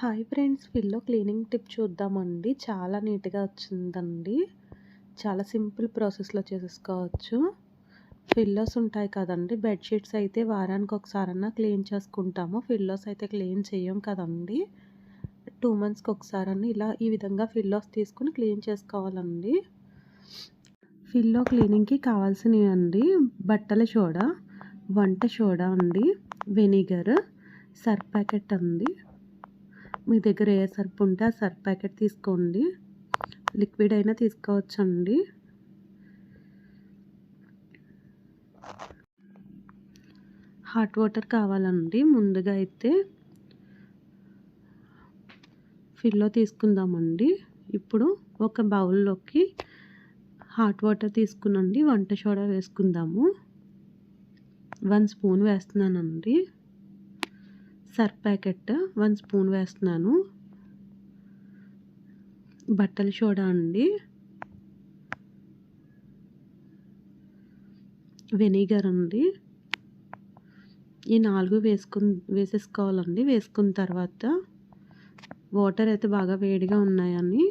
Hi friends pillow cleaning tip చూద్దామండి. చాలా నీట్గా వచ్చిందండి. చాలా సింపుల్ ప్రాసెస్లో చేసేసుకోవచ్చు. ఫిల్లోస్ ఉంటాయి కదండి. బెడ్షీట్స్ అయితే వారానికి ఒకసారన్నా క్లీన్ చేసుకుంటాము. ఫిల్లోస్ అయితే క్లీన్ చేయం కదండి. టూ మంత్స్కి ఒకసారన్నా ఇలా ఈ విధంగా ఫిల్లోస్ తీసుకుని క్లీన్ చేసుకోవాలండి. ఫిల్లో క్లీనింగ్కి కావాల్సినవి అండి. బట్టల సోడా వంట సోడా అండి వెనిగర్ సర్ఫ్ ప్యాకెట్ అండి. మీ దగ్గర ఏ సర్ఫ్ ఉంటే ఆ సర్ఫ్ ప్యాకెట్ తీసుకోండి. లిక్విడ్ అయినా తీసుకోవచ్చండి. హాట్ వాటర్ కావాలండి. ముందుగా అయితే ఫిల్లో తీసుకుందామండి. ఇప్పుడు ఒక బౌల్లోకి హాట్ వాటర్ తీసుకునండి. వంట సోడా వేసుకుందాము. వన్ స్పూన్ వేస్తున్నానండి. సర్ఫ్ ప్యాకెట్ వన్ స్పూన్ వేస్తున్నాను. బట్టల సోడా అండి. వెనిగర్ అండి. ఈ నాలుగు వేసుకుని వేసేసుకోవాలండి. వేసుకున్న తర్వాత వాటర్ అయితే బాగా వేడిగా ఉన్నాయని.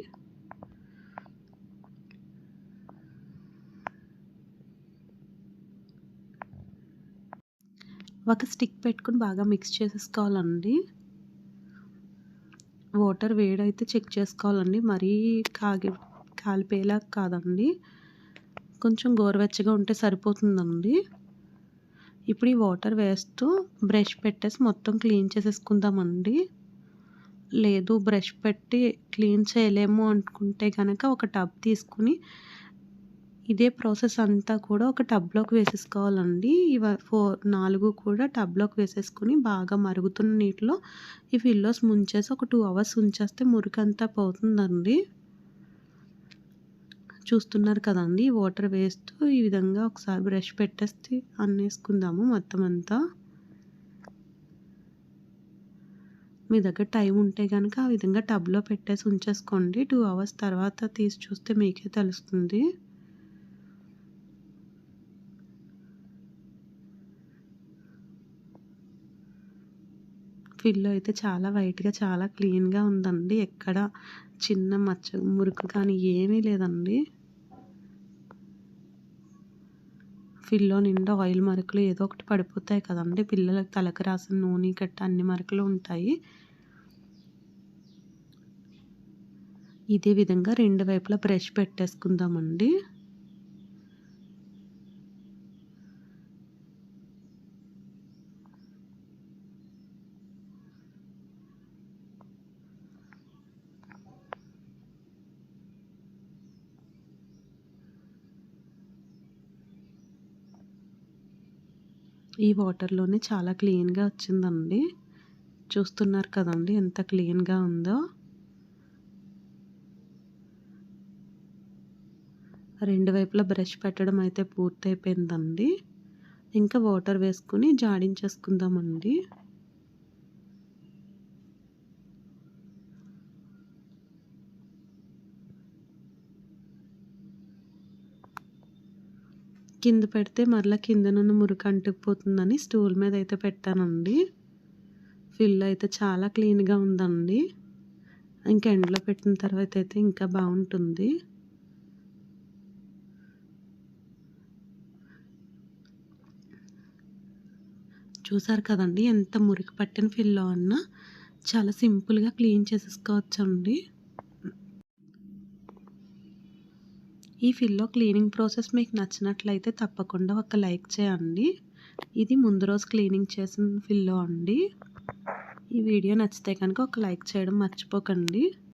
ఒక స్టిక్ పెట్టుకుని బాగా మిక్స్ చేసేసుకోవాలండి. వాటర్ వేడైతే చెక్ చేసుకోవాలండి. మరీ కాగి కాలిపోయేలా కాదండి. కొంచెం గోరువెచ్చగా ఉంటే సరిపోతుందండి. ఇప్పుడు ఈ వాటర్ వేస్తూ బ్రష్ పెట్టేసి మొత్తం క్లీన్ చేసేసుకుందామండి. లేదు బ్రష్ పెట్టి క్లీన్ చేయలేము అనుకుంటే కనుక ఒక టబ్ తీసుకుని ఇదే ప్రాసెస్ అంతా కూడా ఒక టబ్లోకి వేసేసుకోవాలండి. ఇవ ఫోర్ నాలుగు కూడా టబ్లోకి వేసేసుకుని బాగా మరుగుతున్న నీటిలో ఈ ఫిల్లోస్ ముంచేసి ఒక టూ అవర్స్ ఉంచేస్తే మురికంతా పోతుందండి. చూస్తున్నారు కదండి వాటర్ వేస్తూ ఈ విధంగా ఒకసారి బ్రష్ పెట్టేస్తే అన్నేసుకుందాము మొత్తం అంతా. మీ దగ్గర టైం ఉంటే కనుక ఆ విధంగా టబ్లో పెట్టేసి ఉంచేసుకోండి. టూ అవర్స్ తర్వాత తీసి చూస్తే మీకే తెలుస్తుంది. ఫిల్ అయితే చాలా వైట్గా చాలా క్లీన్గా ఉందండి. ఎక్కడ చిన్న మచ్చ మురుకు కానీ ఏమీ లేదండి. ఫిల్లో నిండా ఆయిల్ మరకలు ఏదో ఒకటి పడిపోతాయి కదండి. పిల్లలకు తలకు రాసిన నూనె గట్ట అన్ని మరకలు ఉంటాయి. ఇదే విధంగా రెండు వైపులా బ్రష్ పెట్టేసుకుందామండి. ఈ వాటర్లోనే చాలా క్లీన్గా వచ్చిందండి. చూస్తున్నారు కదండి ఎంత క్లీన్గా ఉందో. రెండు వైపులా బ్రష్ పెట్టడం అయితే పూర్తయిపోయిందండి. ఇంకా వాటర్ వేసుకుని జాడించేసుకుందామండి. కింద పెడితే మరలా కింద నుండి మురికి అంటుకుపోతుందని స్టూల్ మీద అయితే పెట్టానండి. ఫిల్ అయితే చాలా క్లీన్గా ఉందండి. ఇంకా ఎండలో పెట్టిన తర్వాత అయితే ఇంకా బాగుంటుంది. చూసారు కదండి ఎంత మురికి పట్టిన ఫిల్లో అన్నా చాలా సింపుల్గా క్లీన్ చేసేసుకోవచ్చండి. ఈ ఫిల్లో క్లీనింగ్ ప్రాసెస్ మీకు నచ్చినట్లయితే తప్పకుండా ఒక లైక్ చేయండి. ఇది ముందు రోజు క్లీనింగ్ చేసిన ఫిల్లో అండి. ఈ వీడియో నచ్చితే కనుక ఒక లైక్ చేయడం మర్చిపోకండి.